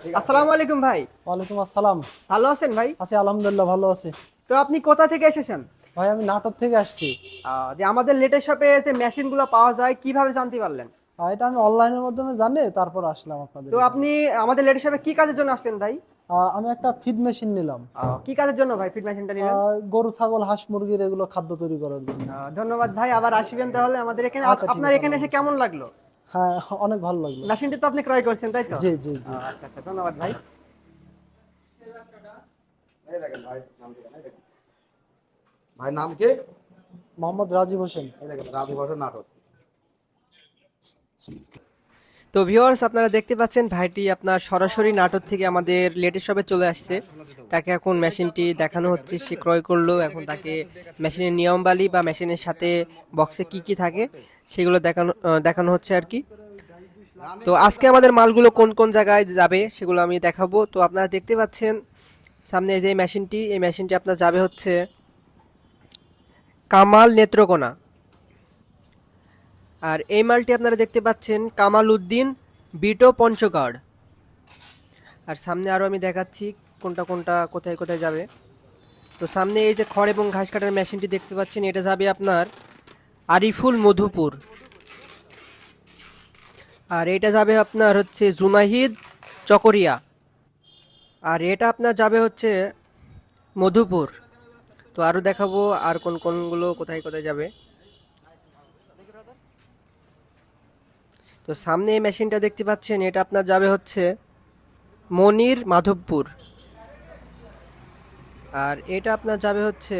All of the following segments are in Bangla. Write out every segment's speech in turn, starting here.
আসসালামু আলাইকুম ভাই। ওয়ালাইকুম আসসালাম। ভালো আছেন ভাই? আছি আলহামদুলিল্লাহ ভালো আছি। তো আপনি কোথা থেকে এসেছেন? ভাই আমি নাটক থেকে আসছি। যে আমাদের লেটেস্ট শপে যে মেশিনগুলো পাওয়া যায় কীভাবে জানতে পারলেন? এটা আমি অনলাইনের মাধ্যমে জানি তারপর আসলাম আপনাদের তো আপনি আমাদের লেটেস্ট শপে কি কাজের জন্য আসলেন ভাই? আমি একটা ফিড মেশিন নিলাম। কি কাজের জন্য ভাই ফিড মেশিনটা নিলেন? গরু ছাগল হাঁস মুরগির এগুলো খাদ্য তৈরি করার জন্য। ধন্যবাদ ভাই আবার আসবেন তাহলে আমাদের এখানে। আচ্ছা, আপনার এখানে এসে কেমন লাগল? হ্যাঁ অনেক ভালো লাগল। মেশিনটি তো আপনি ক্রয় করছেন তাই তো? জি জি জি। আচ্ছা আচ্ছা ধন্যবাদ ভাই। ভাই নাম কে মোহাম্মদ রাজীব হোসেন। রাজীব হোসেন নাটক। তো ভিউয়ার্স, আপনারা দেখতে পাচ্ছেন ভাইটি আপনার সরাসরি নাটক থেকে আমাদের লেটেস্ট শপে চলে আসছে। তাকে এখন মেশিনটি দেখানো হচ্ছে, সে ক্রয় করল। এখন তাকে মেশিনের নিয়মবালি বা মেশিনের সাথে বক্সে কি কি থাকে সেগুলো দেখানো দেখানো হচ্ছে আর কি। তো আজকে আমাদের মালগুলো কোন কোন জায়গায় যাবে সেগুলো আমি দেখাবো। তো আপনারা দেখতে পাচ্ছেন সামনে যে মেশিনটি, এই মেশিনটি আপনার যাবে হচ্ছে কামাল নেত্রকোনা। আর এই মালটি আপনারা দেখতে পাচ্ছেন কামাল উদ্দিন বিটো পঞ্চগড়। আর সামনে আরও আমি দেখাচ্ছি কোনটা কোনটা কোথায় কোথায় যাবে। তো সামনে এই যে খড় এবং ঘাস কাটার মেশিনটি দেখতে পাচ্ছেন, এটা যাবে আপনার আরিফুল মধুপুর। আর এটা যাবে আপনার হচ্ছে জুনাহিদ চকরিয়া। আর এটা আপনার যাবে হচ্ছে মধুপুর। তো আরও দেখাবো আর কোন কোনগুলো কোথায় কোথায় যাবে। তো সামনে এই মেশিনটা দেখতে পাচ্ছেন, এটা আপনার যাবে হচ্ছে মনির মাধবপুর। আর এটা আপনার যাবে হচ্ছে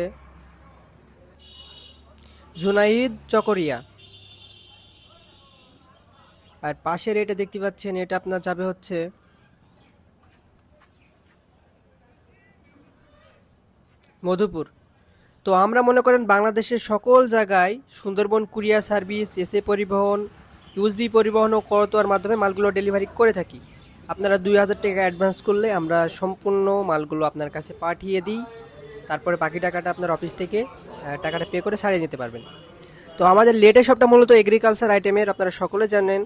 জুনাইদ চকরিয়া। আর পাশের এটা দেখতে পাচ্ছেন, এটা আপনার যাবে হচ্ছে মধুপুর। তো আমরা মনে করেন বাংলাদেশের সকল জায়গায় Sundarban courier service, SA Paribahan USB Paribahan ও করতোয়ার মাধ্যমে মালগুলো ডেলিভারি করে থাকি। আপনারা দুই হাজার টাকা অ্যাডভান্স করলে আমরা সম্পূর্ণ মালগুলো আপনার কাছে পাঠিয়ে দিই। তারপরে বাকি টাকাটা আপনার অফিস থেকে টাকাটা পে করে সারিয়ে নিতে পারবেন। তো আমাদের লেটেস্ট শপটা মূলত এগ্রিকালচার আইটেমের আপনারা সকলে জানেন।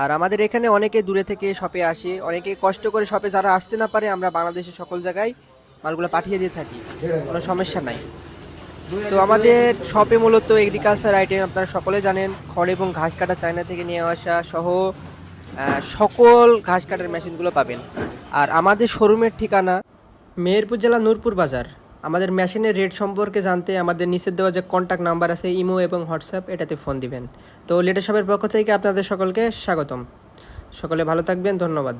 আর আমাদের এখানে অনেকে দূরে থেকে শপে আসে, অনেকে কষ্ট করে শপে যারা আসতে না পারে, আমরা বাংলাদেশের সকল জায়গায় মালগুলো পাঠিয়ে দিয়ে থাকি। কোনো সমস্যা নাই। তো আমাদের শপে মূলত এগ্রিকালচার আইটেম আপনারা সকলে জানেন, খড় এবং ঘাস কাটা চায়না থেকে নিয়ে আসা সহ সকল ঘাস কাটার মেশিনগুলো পাবেন। আর আমাদের শোরুমের ঠিকানা মেহেরপুর জেলা নূরপুর বাজার। আমাদের মেশিনের রেট সম্পর্কে জানতে আমাদের নিচের দেওয়া যে কন্ট্যাক্ট নাম্বার আছে, ইমো এবং হোয়াটসঅ্যাপ, এটাতে ফোন দিবেন। তো লেটার শপের পক্ষ থেকে আপনাদের সকলকে স্বাগতম। সকলে ভালো থাকবেন, ধন্যবাদ।